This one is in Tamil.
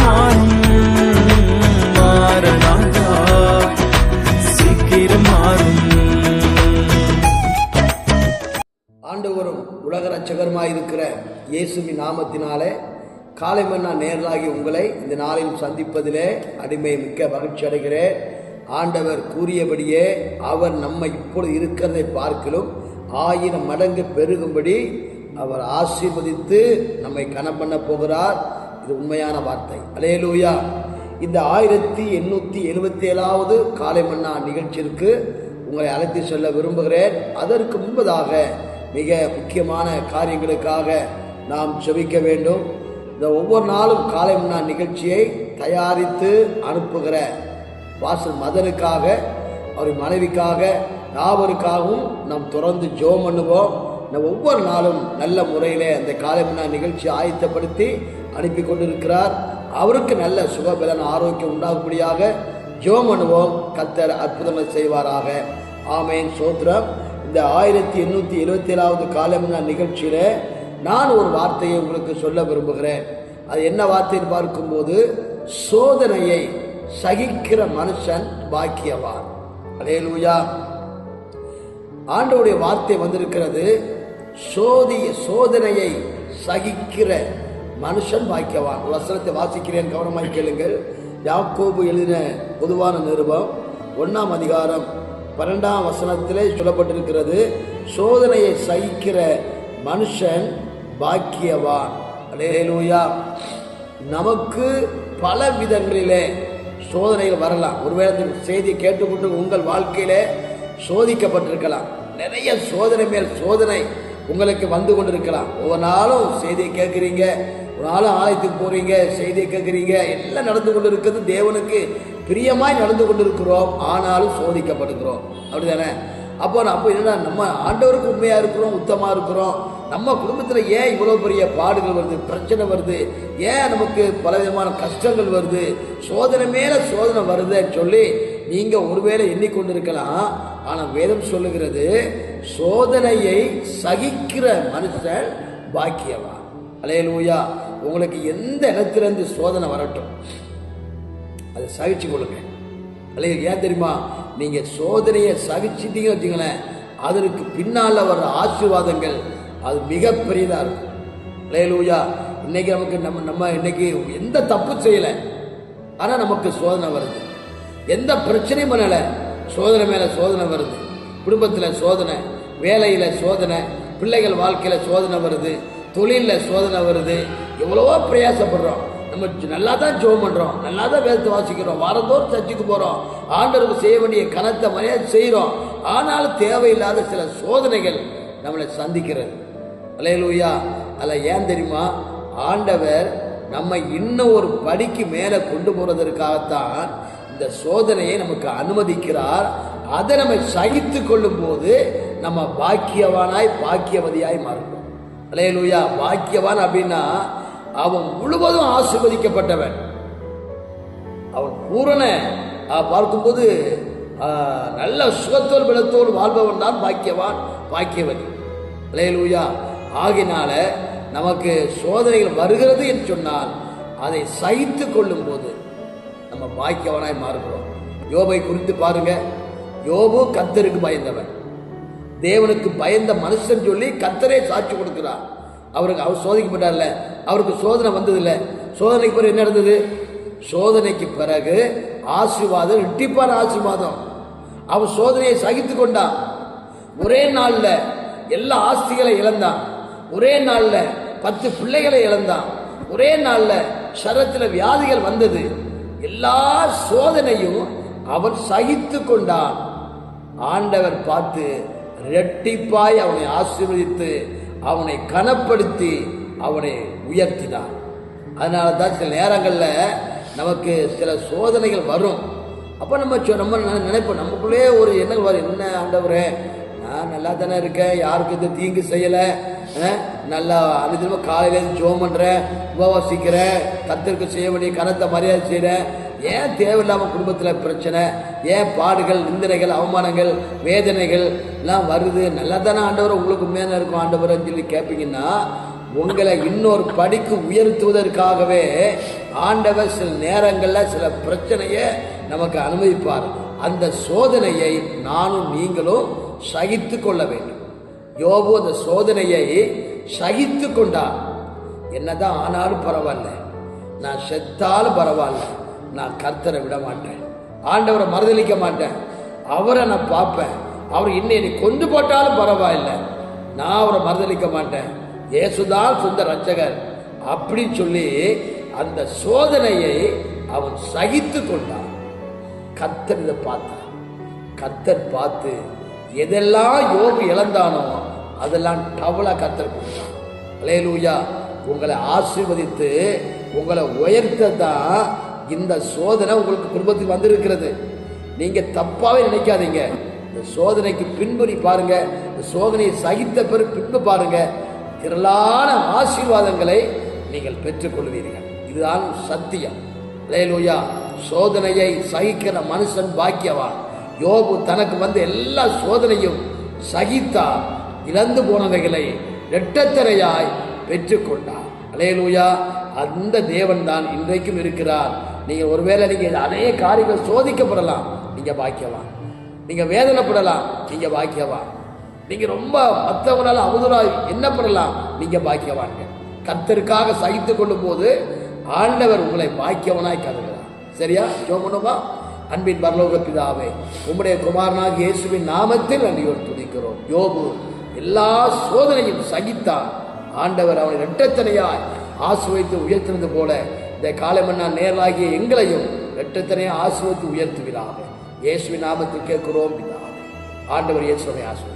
மாறும் சீக்கிரம் மாறும். ஆண்டவரும் உலக ரட்சகருமாய் இருக்கிற இயேசுவின் நாமத்தினாலே காலை மன்னா நேரலாகி உங்களை இந்த நாளில் சந்திப்பதிலே அடிமை மிக்க மகிழ்ச்சி அடைகிறேன். ஆண்டவர் கூறியபடியே அவர் நம்மை இப்பொழுது இருக்கிறதை பார்க்கலும் ஆயிரம் மடங்கு பெருகும்படி அவர் ஆசீர்வதித்து நம்மை கனம் பண்ண போகிறார். இது உண்மையான வார்த்தை. அலேலூயா இந்த ஆயிரத்தி எண்ணூற்றி எழுபத்தி ஏழாவது காலை மன்னா நிகழ்ச்சிக்கு உங்களை அழைத்து செல்ல விரும்புகிறேன். அதற்கு முன்பதாக மிக முக்கியமான காரியங்களுக்காக நாம் செவிக்க வேண்டும். இந்த ஒவ்வொரு நாளும் காலை மன்னா நிகழ்ச்சியை தயாரித்து அனுப்புகிற வாசல் மதனுக்காக அவர் மனைவிக்காக யாவருக்காகவும் நாம் தொடர்ந்து ஜோம் பண்ணுவோம். ஒவ்வொரு நாளும் நல்ல முறையில் அந்த காலை நிகழ்ச்சி ஆயத்தப்படுத்தி அனுப்பி கொண்டிருக்கிறார். அவருக்கு நல்ல சுகபலன் ஆரோக்கியம் உண்டாகும்படியாக ஜோம் அனுபவம் கத்தர் அற்புதங்கள் செய்வாராக. ஆமேன். சோத்ரம் இந்த ஆயிரத்தி எண்ணூற்றி எழுபத்தி ஏழாவது காலமங்க நிகழ்ச்சியில் நான் ஒரு வார்த்தையை உங்களுக்கு சொல்ல விரும்புகிறேன். அது என்ன வார்த்தைன்னு பார்க்கும்போது சோதனையை சகிக்கிற மனுஷன் பாக்கியவான். அலேலூயா. ஆண்டோடைய வார்த்தை வந்திருக்கிறது. சோதிய சோதனையை சகிக்கிற மனுஷன் பாக்கியவான். வசனத்தை வாசிக்கிறேன் கவனமாய் கேளுங்கள். யாக்கோபு எழுதின பொதுவான நிருபம் ஒன்றாம் அதிகாரம் பன்னெண்டாம் வசனத்திலே சொல்லப்பட்டிருக்கிறது சோதனையை சகிக்கிற மனுஷன் பாக்கியவான். அலேலூயா. நமக்கு பல விதங்களிலே சோதனைகள் வரலாம். ஒருவேளை இந்த செய்தி கேட்டுக்கொண்டு உங்கள் வாழ்க்கையிலே சோதிக்கப்பட்டிருக்கலாம். நிறைய சோதனை மேல் சோதனை உங்களுக்கு வந்து கொண்டிருக்கலாம். ஒவ்வொரு நாளும் செய்தியை கேட்குறீங்க. ஒரு நாளும் ஆலயத்துக்கு போகிறீங்க செய்தியை கேட்குறீங்க. எல்லாம் நடந்து கொண்டு இருக்கிறது தேவனுக்கு பிரியமாய் நடந்து கொண்டு இருக்கிறோம் ஆனாலும் சோதிக்கப்படுகிறோம். அப்படிதானே? அப்போ அப்போ என்னன்னா நம்ம ஆண்டவருக்கு உண்மையாக இருக்கிறோம் உத்தமாக இருக்கிறோம். நம்ம குடும்பத்தில் ஏன் இவ்வளோ பெரிய பாடுகள் வருது பிரச்சனை வருது? ஏன் நமக்கு பலவிதமான கஷ்டங்கள் வருது? சோதனை மேலே சோதனை வருதுன்னு சொல்லி நீங்கள் ஒருவேளை எண்ணிக்கொண்டிருக்கலாம். ஆனால் வேதம் சொல்லுகிறது சோதனையை சகிக்கிற மனுஷன் பாக்கியவா அலையலூயா. உங்களுக்கு எந்த இடத்திலிருந்து சோதனை வரட்டும் அதை சகிச்சு கொள்ளுங்க. அல்லையா ஏன் தெரியுமா? நீங்க சோதனையை சகிச்சிட்டீங்க வச்சுங்களேன் அதற்கு பின்னால் வர்ற ஆசீர்வாதங்கள் அது மிகப்பெரியதா இருக்கும். லேலூயா இன்னைக்கு நமக்கு நம்ம நம்ம இன்னைக்கு எந்த தப்பு செய்யலை ஆனா நமக்கு சோதனை வருது. எந்த பிரச்சனையும் பண்ணலை சோதனை மேலே சோதனை வருது. குடும்பத்தில் சோதனை வேலையில் சோதனை பிள்ளைகள் வாழ்க்கையில் சோதனை வருது. தொழிலில் சோதனை வருது. எவ்வளவோ பிரயாசப்படுறோம். நம்ம நல்லா தான் ஜோம் பண்ணுறோம் நல்லா தான் வேதத்தை வாசிக்கிறோம். வாரந்தோறும் சர்ச்சுக்கு போகிறோம் ஆண்டவருக்கு செய்ய வேண்டிய கனத்தை மரியாதை செய்கிறோம் ஆனாலும் தேவையில்லாத சில சோதனைகள் நம்மளை சந்திக்கிறது. அலையலூயா. அதில் ஏன் தெரியுமா? ஆண்டவர் நம்ம இன்னும் ஒரு படிக்கு மேலே கொண்டு போகிறதற்காகத்தான் இந்த சோதனையை நமக்கு அனுமதிக்கிறார். அதை நம்ம சகித்து கொள்ளும் போது நம்ம பாக்கியவானாய் பாக்கியவதியாய் மாறும் அலையலூயா பாக்கியவான் அப்படின்னா அவன் முழுவதும் ஆசிர்வதிக்கப்பட்டவன். அவன் பூரண பார்க்கும்போது நல்ல சுகத்தோடு பலத்தோடு வாழ்பவன் தான் பாக்கியவான் பாக்கியவதி. அலையலூயா ஆகினால நமக்கு சோதனைகள் வருகிறது என்று சொன்னால் அதை சகித்து கொள்ளும் போது நம்ம பாக்கியவனாய் மாறுகிறோம். யோபை குறித்து பாருங்க. யோபு கத்தருக்கு பயந்தவன். தேவனுக்கு பயந்த மனுஷன் சொல்லி கத்தரே சாட்சி கொடுக்கிறார். அவருக்கு அவர் சோதிக்கப்பட்டார்ல அவருக்கு சோதனை வந்ததில்ல. சோதனைக்கு பிறகு என்ன நடந்தது? சோதனைக்கு பிறகு ஆசீர்வாதம் இரட்டிப்பான ஆசீர்வாதம். அவன் சோதனையை சகித்து கொண்டான். ஒரே நாளில் எல்லா ஆஸ்திகளை இழந்தான். ஒரே நாளில் பத்து பிள்ளைகளை இழந்தான். ஒரே நாளில் சரத்தில் வியாதிகள் வந்தது. எல்லா சோதனையும் அவன் சகித்து கொண்டான். ஆண்டவர் பார்த்து ரெட்டிப்பாய் அவனை ஆசீர்வதித்து அவனை கனப்படுத்தி அவனை உயர்த்தினான் அதனால தான் சில நேரங்களில் நமக்கு சில சோதனைகள் வரும். அப்போ நம்ம நம்ம நினைப்போம் நமக்குள்ளே ஒரு எண்ணங்கள் வரும். என்ன ஆண்டவரே நான் நல்லா தானே இருக்கேன் யாருக்கும் இந்த தீங்கு செய்யலை நல்லா அது திரும்ப காலையிலேருந்து ஜோம் பண்ணுறேன் உபவாசிக்கிறேன் கத்திற்கு செய்ய வேண்டிய கனத்தை மரியாதை செய்கிறேன் ஏன் தேவையில்லாமல் குடும்பத்தில் பிரச்சனை ஏன் பாடுகள் நிந்தனைகள் அவமானங்கள் வேதனைகள் எல்லாம் வருது? நல்லா தானே ஆண்டவர் உங்களுக்கு மேலே இருக்கும் ஆண்டவர்னு சொல்லி கேட்பீங்கன்னா உங்களை இன்னொரு படிக்கு உயர்த்துவதற்காகவே ஆண்டவர் சில நேரங்களில் சில பிரச்சனையை நமக்கு அனுமதிப்பார். அந்த சோதனையை நானும் நீங்களும் சகித்து கொள்ள வேண்டும். யோபு அந்த சோதனையை சகித்து கொண்டார். என்னதான் ஆனாலும் பரவாயில்ல. நான் செத்தாலும் பரவாயில்ல. நான் கர்த்தரை விட மாட்டேன். ஆண்டவரை மறுதளிக்க மாட்டேன். அவரை நான் பார்ப்பேன். அவர் இன்னும் என்னை கொண்டு போட்டாலும் பரவாயில்ல. நான் அவரை மறுதளிக்க மாட்டேன். இயேசுதான் சொந்த ரச்சகர் அப்படின்னு சொல்லி அந்த சோதனையை அவன் சகித்து கொண்டான். கத்தர் இதை பார்த்தான் கத்தர் பார்த்து எதெல்லாம் யோபு இழந்தானோ அதெல்லாம் டபுளா கர்த்தர் கொடுத்தான் அலேலூயா உங்களை ஆசீர்வதித்து உங்களை உயர்த்ததான் இந்த சோதனை உங்களுக்கு குடும்பத்துக்கு வந்திருக்கிறது. நீங்கள் தப்பாகவே நினைக்காதீங்க. இந்த சோதனைக்கு பின்புறி பாருங்க. இந்த சோதனையை சகித்த பிறகு பின்பு பாருங்க. திரளான ஆசீர்வாதங்களை நீங்கள் பெற்றுக்கொள்வீர்கள். இதுதான் சத்தியம். லேலூயா சோதனையை சகிக்கிற மனுஷன் பாக்கியவான். யோபு தனக்கு வந்த எல்லா சோதனையும் சகித்தா இழந்து போனவைகளை இரட்டத்தரையாய் பெற்றுக்கொண்டார். அலையலூயா அந்த தேவன் தான் இன்றைக்கும் இருக்கிறார். நீங்கள் ஒருவேளை நீங்கள் அநேக காரியங்கள் சோதிக்கப்படலாம். நீங்கள் பாக்கியவான். நீங்கள் வேதனைப்படலாம். நீங்கள் பாக்கியவான். நீங்கள் ரொம்ப மற்றவங்களால அவதூறாய் என்னப்படலாம் நீங்கள் பாக்கியவாங்க கத்தருக்காக சகித்து கொள்ளும் போது ஆண்டவர் உங்களை பாக்கியவனாய் கருதுகிறார். சரியா? ஜோமனுமா அன்பின் பரலோக பிதாவே உம்முடைய குமாரனாக இயேசுவின் நாமத்தில் நன்றியோடு துதிக்கிறோம். யோபு எல்லா சோதனையும் சகித்தான். ஆண்டவர் அவனை இரட்டத்தனையாய் ஆசுவைத்து உயர்த்தினது போல இந்த காலமன்னா நேரலாகிய எங்களையும் இரட்டத்தனையாய் ஆசுவைத்து உயர்த்துகிறார் இயேசுவின் நாமத்தில் கேட்கிறோம் பிதாவே. ஆண்டவர் இயேசுவை ஆசுவை